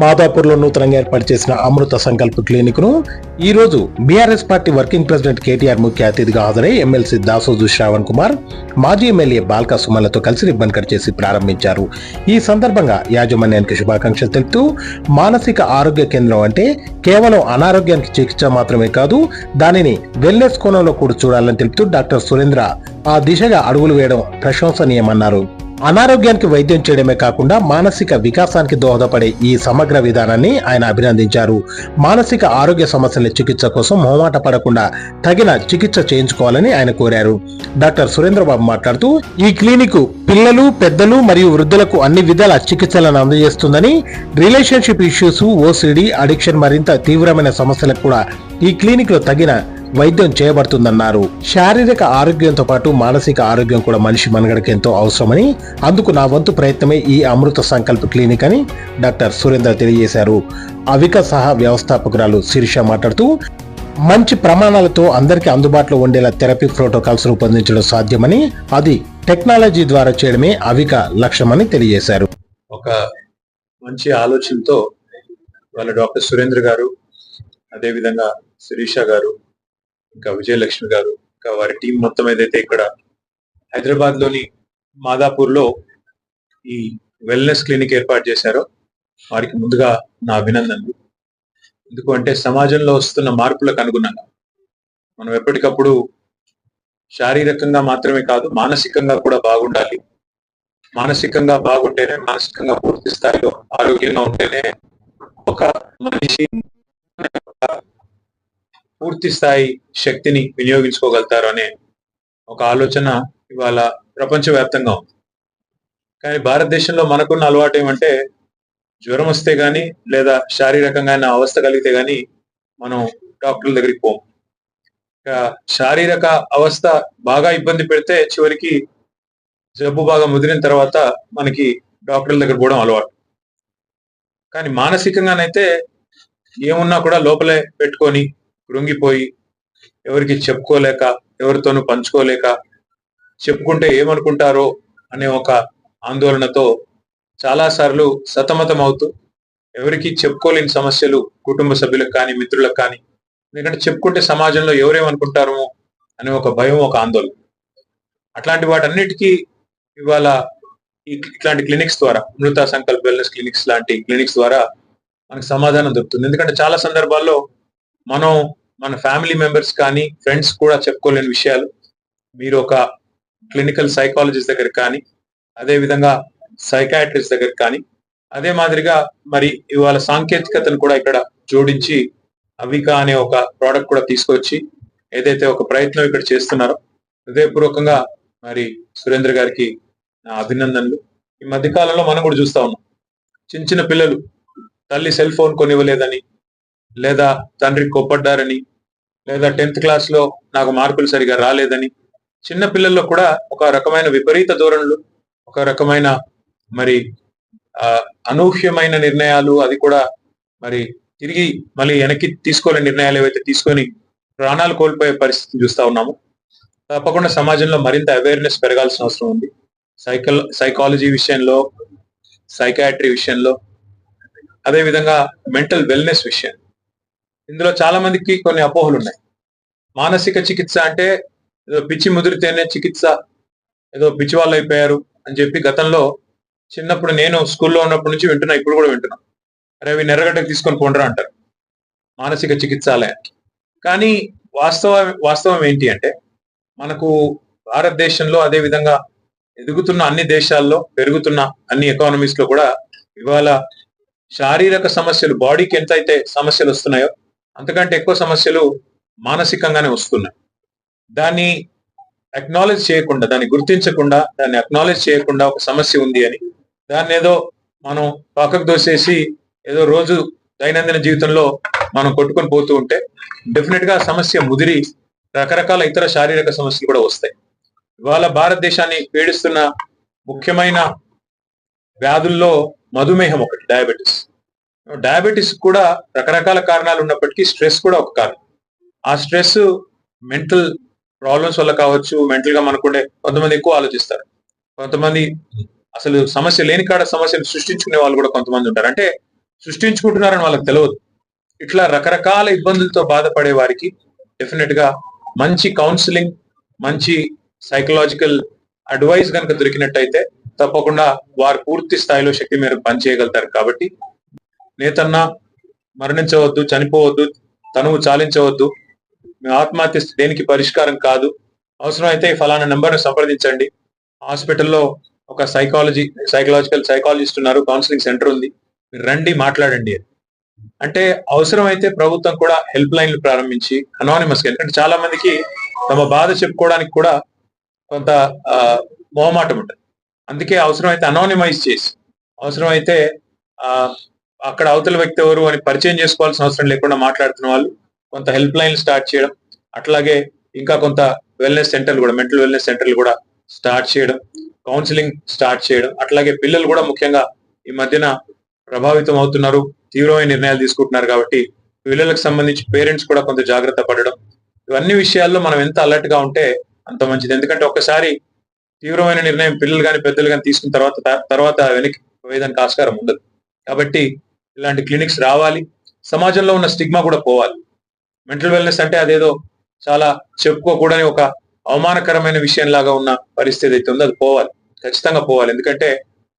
మాదాపూర్లో నూతనంగా ఏర్పాటు చేసిన అమృత సంకల్ప క్లినిక్ను ఈ BRS party working president KTR ముఖ్య అతిథిగా హాజరై ఎమ్మెల్సీ దాసోజు శ్రావణ్ కుమార్ మాజీ ఎమ్మెల్యే బాల్కా సుమన్లతో కలిసి రిబ్బన్ కట్ చేసి ప్రారంభించారు. ఈ సందర్భంగా యాజమాన్యానికి శుభాకాంక్షలు తెలుపుతూ మానసిక ఆరోగ్య కేంద్రం అంటే కేవలం అనారోగ్యానికి చికిత్స మాత్రమే కాదు దానిని వెల్నెస్ కోణంలో కూడా చూడాలని తెలుపుతూ డాక్టర్ సురేంద్ర ఆ దిశగా అడుగులు వేయడం ప్రశంసనీయమన్నారు. అనారోగ్యానికి వైద్యం చేయడమే కాకుండా మానసిక వికాసానికి దోహదపడే ఈ సమగ్ర విధానాన్ని ఆయన అభినందించారు. మానసిక ఆరోగ్య సమస్యల చికిత్స కోసం మొహమాట పడకుండా తగిన చికిత్స చేయించుకోవాలని ఆయన కోరారు. డాక్టర్ సురేంద్రబాబు మాట్లాడుతూ ఈ క్లినిక్ పిల్లలు పెద్దలు మరియు వృద్ధులకు అన్ని విధాల చికిత్సలను అందజేస్తుందని రిలేషన్షిప్ ఇష్యూస్ ఓసిడి అడిక్షన్ మరింత తీవ్రమైన సమస్యలకు కూడా ఈ క్లినిక్లో తగిన వైద్యం చేయబడుతుందన్నారు. శారీరక ఆరోగ్యంతో పాటు మానసిక ఆరోగ్యం కూడా మనిషి మనుగడకి ఎంతో అవసరమని అందుకు నా వంతు ప్రయత్నమే ఈ అమృత సంకల్ప్ క్లినిక్ అని డాక్టర్ సురేంద్ర తెలియజేశారు. అవిక సహా వ్యవస్థాపకురాలు శిరీష మాట్లాడుతూ మంచి ప్రమాణాలతో అందరికీ అందుబాటులో ఉండేలా థెరపీ ప్రోటోకాల్స్ రూపొందించడం సాధ్యమని అది టెక్నాలజీ ద్వారా చేయడమే అవిక లక్ష్యమని తెలియజేశారు. ఒక మంచి ఆలోచనతో వాళ్ళ డాక్టర్ సురేంద్ర గారు అదేవిధంగా శిరీష గారు ఇంకా విజయలక్ష్మి గారు ఇంకా వారి టీం మొత్తం ఏదైతే ఇక్కడ హైదరాబాద్లోని మాదాపూర్లో ఈ వెల్నెస్ క్లినిక్ ఏర్పాటు చేశారో వారికి ముందుగా నా అభినందనలు. ఎందుకంటే సమాజంలో వస్తున్న మార్పులకు అనుగుణంగా మనం ఎప్పటికప్పుడు శారీరకంగా మాత్రమే కాదు మానసికంగా కూడా బాగుండాలి. మానసికంగా బాగుంటేనే మానసికంగా పూర్తి స్థాయిలో ఆరోగ్యంగా ఉంటేనే ఒక మనిషి పూర్తి స్థాయి శక్తిని వినియోగించుకోగలుగుతారు అనే ఒక ఆలోచన ఇవాళ ప్రపంచవ్యాప్తంగా ఉంది. కానీ భారతదేశంలో మనకున్న అలవాటు ఏమంటే జ్వరం వస్తే కానీ లేదా శారీరకంగా అయినా అవస్థ కలిగితే కానీ మనం డాక్టర్ల దగ్గరికి పోం ఇక శారీరక అవస్థ బాగా ఇబ్బంది పెడితే చివరికి జబ్బు బాగా ముదిరిన తర్వాత మనకి డాక్టర్ల దగ్గర పోవడం అలవాటు. కానీ మానసికంగానైతే ఏమున్నా కూడా లోపలే పెట్టుకొని కృంగిపోయి ఎవరికి చెప్పుకోలేక ఎవరితోనూ పంచుకోలేక చెప్పుకుంటే ఏమనుకుంటారో అనే ఒక ఆందోళనతో చాలా సార్లు సతమతం అవుతూ ఎవరికి చెప్పుకోలేని సమస్యలు కుటుంబ సభ్యులకు కానీ మిత్రులకు కానీ ఎందుకంటే చెప్పుకుంటే సమాజంలో ఎవరేమనుకుంటారో అనే ఒక భయం ఒక ఆందోళన. అట్లాంటి వాటన్నిటికీ ఇవాళ ఈ ఇట్లాంటి క్లినిక్స్ ద్వారా మృత సంకల్ప వెల్నెస్ క్లినిక్స్ లాంటి క్లినిక్స్ ద్వారా మనకు సమాధానం దొరుకుతుంది. ఎందుకంటే చాలా సందర్భాల్లో మనం మన ఫ్యామిలీ మెంబర్స్ కానీ ఫ్రెండ్స్ కూడా చెప్పుకోలేని విషయాలు. మీరు ఒక క్లినికల్ సైకాలజిస్ట్ దగ్గర కానీ అదే విధంగా సైకాట్రిస్ట్ దగ్గర కానీ అదే మాదిరిగా మరి ఇవాళ సాంకేతికతను కూడా ఇక్కడ జోడించి అవిక అనే ఒక ప్రోడక్ట్ కూడా తీసుకొచ్చి ఏదైతే ఒక ప్రయత్నం ఇక్కడ చేస్తున్నారో హృదయపూర్వకంగా మరి సురేంద్ర గారికి నా అభినందనలు. ఈ మధ్య కాలంలో మనం కూడా చూస్తా ఉన్నాం. చిన్న చిన్న పిల్లలు తల్లి సెల్ ఫోన్ కొనివ్వలేదని లేదా తండ్రి కోప్పడ్డారని లేదా టెన్త్ క్లాస్లో నాకు మార్కులు సరిగా రాలేదని చిన్న పిల్లల్లో కూడా ఒక రకమైన విపరీత ధోరణులు ఒక రకమైన మరి అనూహ్యమైన నిర్ణయాలు అది కూడా మరి తిరిగి మళ్ళీ వెనక్కి తీసుకోలేని నిర్ణయాలు ఏవైతే తీసుకొని ప్రాణాలు కోల్పోయే పరిస్థితిని చూస్తా ఉన్నాము తప్పకుండా సమాజంలో మరింత అవేర్నెస్ పెరగాల్సిన అవసరం ఉంది. సైకల్ సైకాలజీ విషయంలో సైకాట్రీ విషయంలో అదే విధంగా మెంటల్ వెల్నెస్ విషయం. ఇందులో చాలా మందికి కొన్ని అపోహలు ఉన్నాయి. మానసిక చికిత్స అంటే ఏదో పిచ్చి ముదిరితేనే చికిత్స ఏదో పిచ్చి వాళ్ళు అయిపోయారు అని చెప్పి గతంలో చిన్నప్పుడు నేను స్కూల్లో ఉన్నప్పటి నుంచి వింటున్నా ఇప్పుడు కూడా వింటున్నా. అరే అవి నెర్రగడ్డకు తీసుకొని పోండ్రా అంటారు. మానసిక చికిత్సాలయానికి. కానీ వాస్తవ వాస్తవం ఏంటి అంటే మనకు భారతదేశంలో అదే విధంగా ఎదుగుతున్న అన్ని దేశాల్లో పెరుగుతున్న అన్ని ఎకానమీస్లో కూడా ఇవాళ శారీరక సమస్యలు బాడీకి ఎంత అయితే సమస్యలు వస్తున్నాయో అంతకంటే ఎక్కువ సమస్యలు మానసికంగానే వస్తున్నాయి. దాన్ని అక్నాలెడ్జ్ చేయకుండా దాన్ని గుర్తించకుండా దాన్ని అక్నాలెడ్జ్ చేయకుండా ఒక సమస్య ఉంది అని దాన్ని ఏదో మనం పాకకు దోసేసి ఏదో రోజు దైనందిన జీవితంలో మనం కొట్టుకొని పోతూ ఉంటే డెఫినెట్గా సమస్య ముదిరి రకరకాల ఇతర శారీరక సమస్యలు కూడా వస్తాయి. ఇవాళ భారతదేశాన్ని పీడిస్తున్న ముఖ్యమైన వ్యాధుల్లో మధుమేహం ఒకటి డయాబెటీస్ డయాబెటీస్ కూడా రకరకాల కారణాలు ఉన్నప్పటికీ స్ట్రెస్ కూడా ఒక కారణం. ఆ స్ట్రెస్ మెంటల్ ప్రాబ్లమ్స్ వల్ల కావచ్చు మెంటల్గా మనకుండే కొంతమంది ఎక్కువ ఆలోచిస్తారు. కొంతమంది అసలు సమస్య లేని కాడ సమస్యను సృష్టించుకునే వాళ్ళు కూడా కొంతమంది ఉంటారు. అంటే సృష్టించుకుంటున్నారని వాళ్ళకి తెలియదు ఇట్లా రకరకాల ఇబ్బందులతో బాధపడే వారికి డెఫినెట్గా మంచి కౌన్సిలింగ్ మంచి సైకలాజికల్ అడ్వైస్ కనుక దొరికినట్టయితే తప్పకుండా వారు పూర్తి స్థాయిలో శక్తి మేరకు పనిచేయగలుగుతారు. కాబట్టి నేతన్న మరణించవద్దు చనిపోవద్దు తనువు చాలించవద్దు. మీ ఆత్మహత్య దేనికి పరిష్కారం కాదు. అవసరమైతే ఫలానా నెంబర్ సంప్రదించండి. హాస్పిటల్లో ఒక సైకాలజీ సైకలాజికల్ సైకాలజిస్ట్ ఉన్నారు కౌన్సిలింగ్ సెంటర్ ఉంది. మీరు రండి మాట్లాడండి అంటే అవసరమైతే ప్రభుత్వం కూడా హెల్ప్ లైన్లు ప్రారంభించి అనానిమస్ ఎందుకంటే చాలా మందికి తమ బాధ చెప్పుకోవడానికి కూడా కొంత మొహమాటం ఉంటుంది. అందుకే అవసరమైతే అనానిమైజ్ చేసి అవసరమైతే ఆ అక్కడ అవతల వ్యక్తి ఎవరు అని పరిచయం చేసుకోవాల్సిన అవసరం లేకుండా మాట్లాడుతున్న వాళ్ళు కొంత హెల్ప్ లైన్ స్టార్ట్ చేయడం అట్లాగే ఇంకా కొంత వెల్నెస్ సెంటర్లు కూడా మెంటల్ వెల్నెస్ సెంటర్లు కూడా స్టార్ట్ చేయడం కౌన్సిలింగ్ స్టార్ట్ చేయడం అట్లాగే పిల్లలు కూడా ముఖ్యంగా ఈ మధ్యన ప్రభావితం అవుతున్నారు తీవ్రమైన నిర్ణయాలు తీసుకుంటున్నారు కాబట్టి పిల్లలకు సంబంధించి పేరెంట్స్ కూడా కొంత జాగ్రత్త పడడం. ఇవన్నీ విషయాల్లో మనం ఎంత అలర్ట్గా ఉంటే అంత మంచిది. ఎందుకంటే ఒక్కసారి తీవ్రమైన నిర్ణయం పిల్లలు కానీ పెద్దలు కానీ తీసుకున్న తర్వాత తర్వాత వెనక్కి పోయేదానికి ఆస్కారం ఉండదు. కాబట్టి ఇలాంటి క్లినిక్స్ రావాలి. సమాజంలో ఉన్న స్టిగ్మా కూడా పోవాలి. మెంటల్ వెల్నెస్ అంటే అదేదో చాలా చెప్పుకోకూడని ఒక అవమానకరమైన విషయం లాగా ఉన్న పరిస్థితి అయితే ఉందో. అది పోవాలి. ఖచ్చితంగా పోవాలి. ఎందుకంటే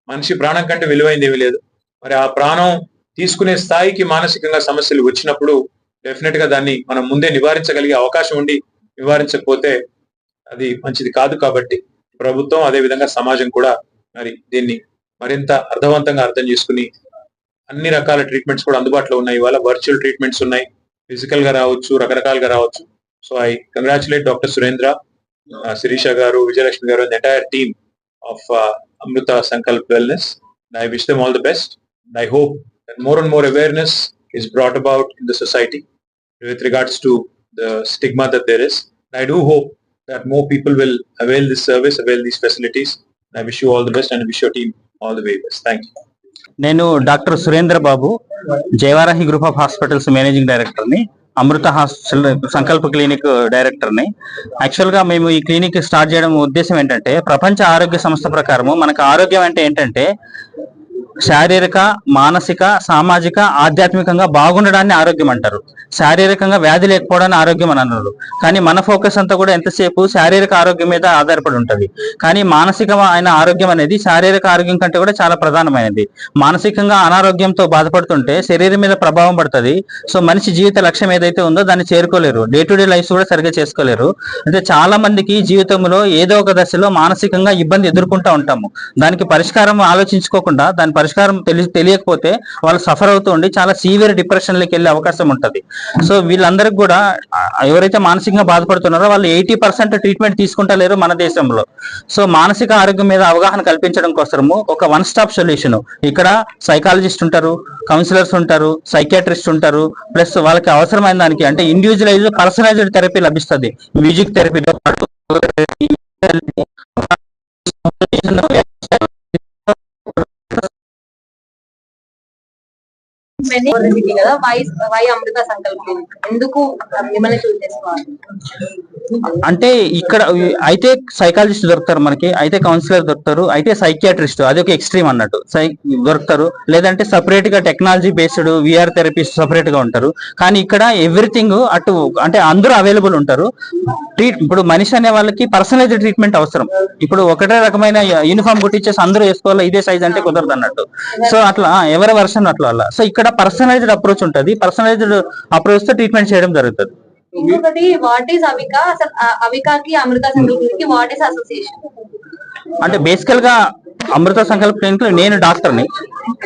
మనిషి ప్రాణం కంటే విలువైంది ఏమీ లేదు. మరి ఆ ప్రాణం తీసుకునే స్థాయికి మానసికంగా సమస్యలు వచ్చినప్పుడు డెఫినెట్గా దాన్ని మనం ముందే నివారించగలిగే అవకాశం ఉండి నివారించకపోతే అది మంచిది కాదు కాబట్టి ప్రభుత్వం అదే విధంగా సమాజం కూడా మరి దీన్ని మరింత అర్థవంతంగా అర్థం చేసుకుని అన్ని రకాల ట్రీట్మెంట్స్ కూడా అందుబాటులో ఉన్నాయి ఇవాళ వర్చువల్ ట్రీట్మెంట్స్ ఉన్నాయి ఫిజికల్గా రావచ్చు రకరకాలుగా రావచ్చు so I congratulate doctor Surendra Sirisha garu Vijayalakshmi garu the entire team of Amrutha Sankalp wellness I wish them all the best I hope that more and more awareness is brought about in the society with regards to the stigma that there is. I do hope that more people will avail this service, avail these facilities. I wish you all the best and I wish your team all the very best. Thank you. నేను doctor Surendra Babu Jayavarahi group of hospitals managing డైరెక్టర్ని అమృత hospital సంకల్ప clinic డైరెక్టర్ని యాక్చువల్గా మేము ఈ clinic start చేయడం ఉద్దేశం ఏంటంటే ప్రపంచ ఆరోగ్య సంస్థ ప్రకారము మనకు ఆరోగ్యం అంటే ఏంటంటే శారీరక మానసిక సామాజిక ఆధ్యాత్మికంగా బాగుండడాన్ని ఆరోగ్యం అంటారు. శారీరకంగా వ్యాధి లేకపోవడాన్ని ఆరోగ్యం అని అన్నారు. కానీ మన ఫోకస్ అంతా కూడా ఎంతసేపు శారీరక ఆరోగ్యం మీద ఆధారపడి ఉంటుంది. కానీ మానసికమైన ఆరోగ్యం అనేది శారీరక ఆరోగ్యం కంటే కూడా చాలా ప్రధానమైనది. మానసికంగా అనారోగ్యంతో బాధపడుతుంటే శరీరం మీద ప్రభావం పడుతుంది. సో మనిషి జీవిత లక్ష్యం ఏదైతే ఉందో దాన్ని చేరుకోలేరు. డే టు డే లైఫ్ కూడా సరిగ్గా చేసుకోలేరు. అంటే చాలా మందికి జీవితంలో ఏదో ఒక దశలో మానసికంగా ఇబ్బంది ఎదుర్కొంటూ ఉంటాము. దానికి పరిష్కారం ఆలోచించుకోకుండా దాని పరిష్కారం తెలి తెలియకపోతే వాళ్ళు సఫర్ అవుతూ ఉండి చాలా సీవియర్ డిప్రెషన్లోకి వెళ్ళే అవకాశం ఉంటుంది. సో వీళ్ళందరికి కూడా ఎవరైతే మానసికంగా బాధపడుతున్నారో వాళ్ళు ఎయిటీ పర్సెంట్ ట్రీట్మెంట్ తీసుకుంటలేరు మన దేశంలో. సో మానసిక ఆరోగ్యం మీద అవగాహన కల్పించడం కోసము ఒక వన్ స్టాప్ సొల్యూషన్ ఇక్కడ సైకాలజిస్ట్ ఉంటారు కౌన్సిలర్స్ ఉంటారు సైకియాట్రిస్ట్ ఉంటారు ప్లస్ వాళ్ళకి అవసరమైన దానికి అంటే ఇండివిజువలైజ్ పర్సనలైజ్డ్ థెరపీ లభిస్తుంది. మ్యూజిక్ థెరపీతో పాటు కదా? వై వై అమృత సంకల్ప? ఎందుకు మిమ్మల్ని చూస్ చేసుకోవాలి అంటే ఇక్కడ అయితే సైకాలజిస్ట్ దొరుకుతారు మనకి అయితే కౌన్సిలర్ దొరుకుతారు అయితే సైకియాట్రిస్ట్ అది ఒక ఎక్స్ట్రీమ్ అన్నట్టు. సై దొరుకుతారు. లేదంటే సపరేట్గా టెక్నాలజీ బేస్డ్ విఆర్ థెరపిస్ట్ సపరేట్గా ఉంటారు. కానీ ఇక్కడ ఎవ్రీథింగ్ అటు అంటే అందరూ అవైలబుల్ ఉంటారు. ట్రీట్ ఇప్పుడు మనిషి అనే వాళ్ళకి పర్సనలైజ్ ట్రీట్మెంట్ అవసరం. ఇప్పుడు ఒకటే రకమైన యూనిఫామ్ కుట్టించేసి అందరూ వేసుకోవాలి? ఇదే సైజ్ అంటే కుదరదు అన్నట్టు. సో అట్లా ఎవరి వర్షన్ అట్లా సో ఇక్కడ పర్సనలైజ్డ్ అప్రోచ్ ఉంటుంది. పర్సనలైజ్డ్ అప్రోచ్తో ట్రీట్మెంట్ చేయడం జరుగుతుంది. ఇంకొకటి వాట్ ఈస్ అవిక అసలు అవికాకి అమృత సంకల్పకి వాట్ ఈస్ అసోసియేషన్ అంటే బేసికల్గా అమృత సంకల్ప క్లినిక్లో నేను డాక్టర్ని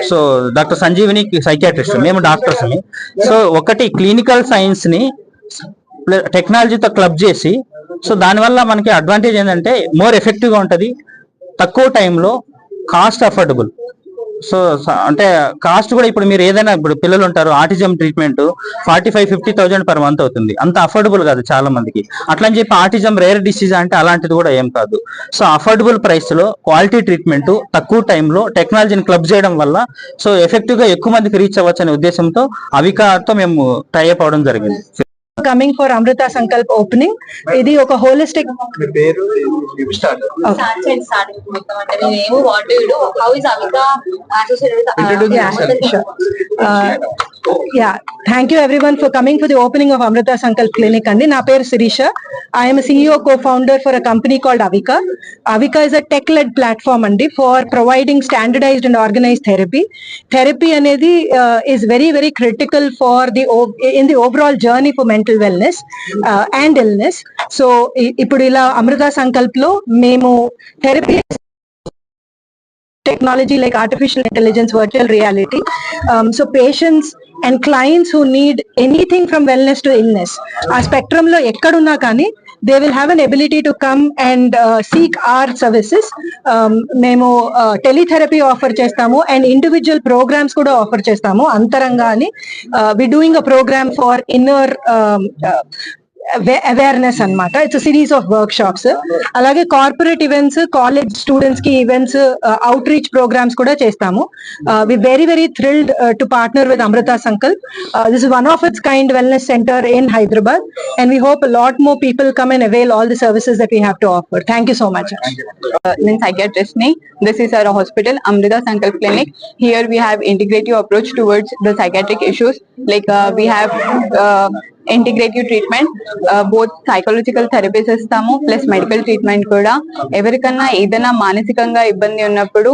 సో డాక్టర్ సంజీవిని సైకియాట్రిస్ట్ మేము డాక్టర్స్ని సో ఒకటి క్లినికల్ సైన్స్ని టెక్నాలజీతో క్లబ్ చేసి సో దానివల్ల మనకి అడ్వాంటేజ్ ఏంటంటే మోర్ ఎఫెక్టివ్గా ఉంటది. తక్కువ టైంలో కాస్ట్ అఫోర్డబుల్ సో అంటే కాస్ట్ కూడా ఇప్పుడు మీరు ఏదైనా ఇప్పుడు పిల్లలు ఉంటారు autism treatment forty five fifty thousand per month అవుతుంది. అంత అఫోర్డబుల్ కాదు చాలా మందికి. అట్లా అని చెప్పి ఆటిజం రేర్ డిసీజ్ అంటే అలాంటిది కూడా ఏం కాదు. సో అఫోర్డబుల్ ప్రైస్లో క్వాలిటీ ట్రీట్మెంట్ తక్కువ టైంలో టెక్నాలజీని క్లబ్ చేయడం వల్ల సో ఎఫెక్టివ్గా ఎక్కువ మందికి రీచ్ అవ్వచ్చు అనే ఉద్దేశంతో అవికాతో మేము టైఅప్ అవడం జరిగింది. Coming for Amrita Sankalp opening ఇది ఒక హోలిస్టిక్ స్టార్ట్ చేయండి స్టార్టింగ్ మొత్తం అంటే మేము what do do how is Avika associated Uh, yeah, thank you everyone for coming for the opening of Amrita Sankalp Clinic. And na పేరు Sirisha I am a CEO co-founder for a company called Avika. Avika is a tech-led platform అండి for providing standardized and organized therapy. Therapy అనేది uh, is very very critical for the o- in the overall journey mental wellness and illness so ఇప్పుడు ఇలా అమృత సంకల్ప్లో మేము therapy technology like artificial intelligence virtual reality so patients and clients who need anything from wellness to illness ఆ స్పెక్ట్రమ్లో ఎక్కడున్నా కానీ they will have an ability to come and seek our services మేము teletherapy offer చేస్తాము and individual programmes కూడా offer చేస్తాము. అంతరంగా అని we doing a programme for inner awareness అన్నమాట it's series of workshops అలాగే కార్పొరేట్ ఈవెంట్స్ కాలేజ్ స్టూడెంట్స్కి events outreach programmes కూడా చేస్తాము we very very thrilled to partner with Amrutha Sankalp this is one of its kind wellness centre in Hyderabad and we hope lot more people come and avail all the services that we have to offer thank you so much నేను psychiatrist ni. This is our hospital, Amrita Sankalp Clinic. Here we have integrative approach towards the psychiatric issues. Like uh, we integrative treatment both psychological therapies ఇస్తాము plus medical treatment కూడా. ఎవరికన్నా ఏదైనా మానసికంగా ఇబ్బంది ఉన్నప్పుడు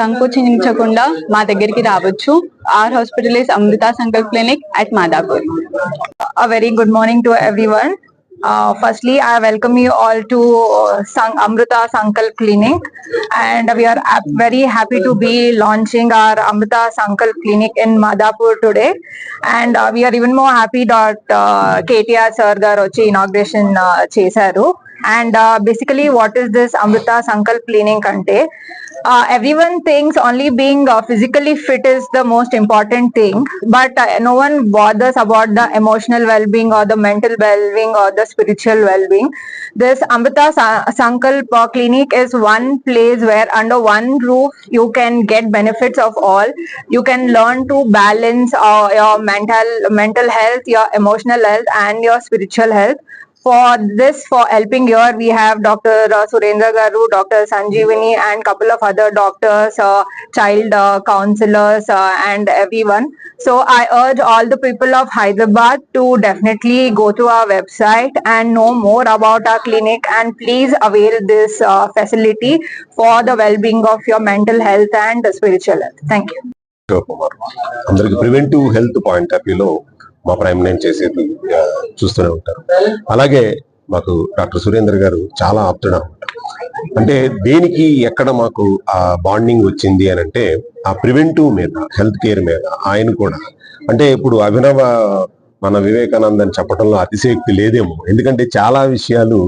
సంకోచించకుండా మా దగ్గరికి రావచ్చు. R hospital is Amrutha Sankal clinic at Madhapur very good morning morning to everyone. Uh, firstly, I welcome you all to uh, Sang Amrita Sankal Clinic, and we are very happy to be launching our Amrita Sankal Clinic in Madhapur today. And uh, we are even more happy that uh, KTR Sir Garochi inauguration uh, chesaru. And uh, basically, what is this Amrita Sankalp Clinic అంటే uh, everyone thinks only being uh, physically fit is the most important thing, but uh, no one bothers about the emotional well-being or the mental well-being or the spiritual well-being. This Amrita Sa- Sankalp uh, clinic is one place where under one roof you can get benefits of all. You can learn to balance uh, your mental mental health, your emotional health, and your spiritual health. For this, for helping here, we have Dr. Uh, Surendra Garu, Dr. Sanjeevani, and couple of other doctors, uh, child uh, counselors, uh, and everyone. So I urge all the people of Hyderabad to definitely go to our website and know more about our clinic, and please avail this uh, facility for the well-being of your mental health and spiritual health. Thank you. Kumar అందరికి preventive health point of వ్యూలో మా prime నేను చేసేది చూస్తూనే ఉంటారు. అలాగే మాకు doctor Surender గారు చాలా ఆప్తుడా అంటే దేనికి ఎక్కడ మాకు ఆ బాండింగ్ వచ్చింది అని అంటే ఆ ప్రివెంటివ్ మీద హెల్త్ కేర్ మీద ఆయన కూడా. అంటే ఇప్పుడు అభినవ మన వివేకానందని చెప్పడంలో అతిశయోక్తి లేదేమో. ఎందుకంటే చాలా విషయాలు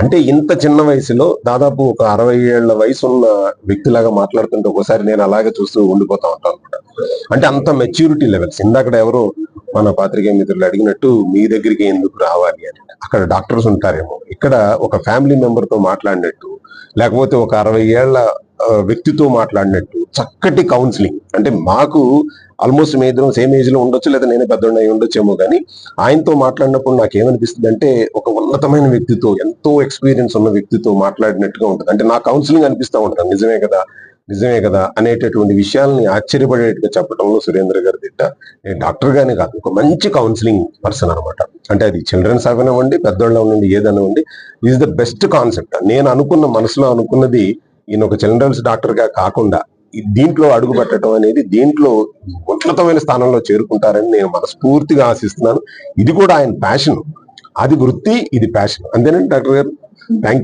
అంటే ఇంత చిన్న వయసులో దాదాపు ఒక అరవై ఏళ్ళ వయసు ఉన్న వ్యక్తిలాగా మాట్లాడుతుంటే ఒకసారి నేను అలాగే చూస్తూ ఉండిపోతా ఉంటాను అనమాట అంటే అంత మెచ్యూరిటీ లెవెల్స్ ఇందాక ఎవరో మన పాత్రికేయ మిత్రులు అడిగినట్టు మీ దగ్గరికి ఎందుకు రావాలి అని. అక్కడ డాక్టర్స్ ఉంటారేమో. ఇక్కడ ఒక ఫ్యామిలీ మెంబర్తో మాట్లాడినట్టు లేకపోతే ఒక అరవై ఏళ్ళ ఆ, వ్యక్తితో మాట్లాడినట్టు చక్కటి కౌన్సిలింగ్. అంటే మాకు ఆల్మోస్ట్ మీ ఇద్దరం సేమ్ ఏజ్లో ఉండొచ్చు లేదా నేనే పెద్ద అయి ఉండొచ్చేమో కానీ ఆయనతో మాట్లాడినప్పుడు నాకు ఏమనిపిస్తుంది అంటే ఒక ఉన్నతమైన వ్యక్తితో ఎంతో ఎక్స్పీరియన్స్ ఉన్న వ్యక్తితో మాట్లాడినట్టుగా ఉంటుంది. అంటే నా కౌన్సిలింగ్ అనిపిస్తూ ఉంటాను నిజమే కదా? నిజమే కదా అనేటటువంటి విషయాల్ని ఆశ్చర్యపడేట్టుగా చెప్పడంలో సురేంద్ర గారి దిట్ట. నేను డాక్టర్ గానే కాదు ఒక మంచి కౌన్సిలింగ్ పర్సన్ అనమాట. అంటే అది చిల్డ్రన్స్ అవనివ్వండి పెద్దోళ్ళు ఉండండి ఏదనివ్వండి ఈజ్ ద బెస్ట్ కాన్సెప్ట్. నేను అనుకున్న మనసులో అనుకున్నది ఈయన ఒక చిల్డ్రన్స్ డాక్టర్గా కాకుండా దీంట్లో అడుగు పెట్టడం అనేది దీంట్లో ఉన్నతమైన స్థానంలో చేరుకుంటారని నేను మనస్ఫూర్తిగా ఆశిస్తున్నాను. ఇది కూడా ఆయన ప్యాషన్. అది వృత్తి ఇది ప్యాషన్. అంతేనండి డాక్టర్ గారు? థ్యాంక్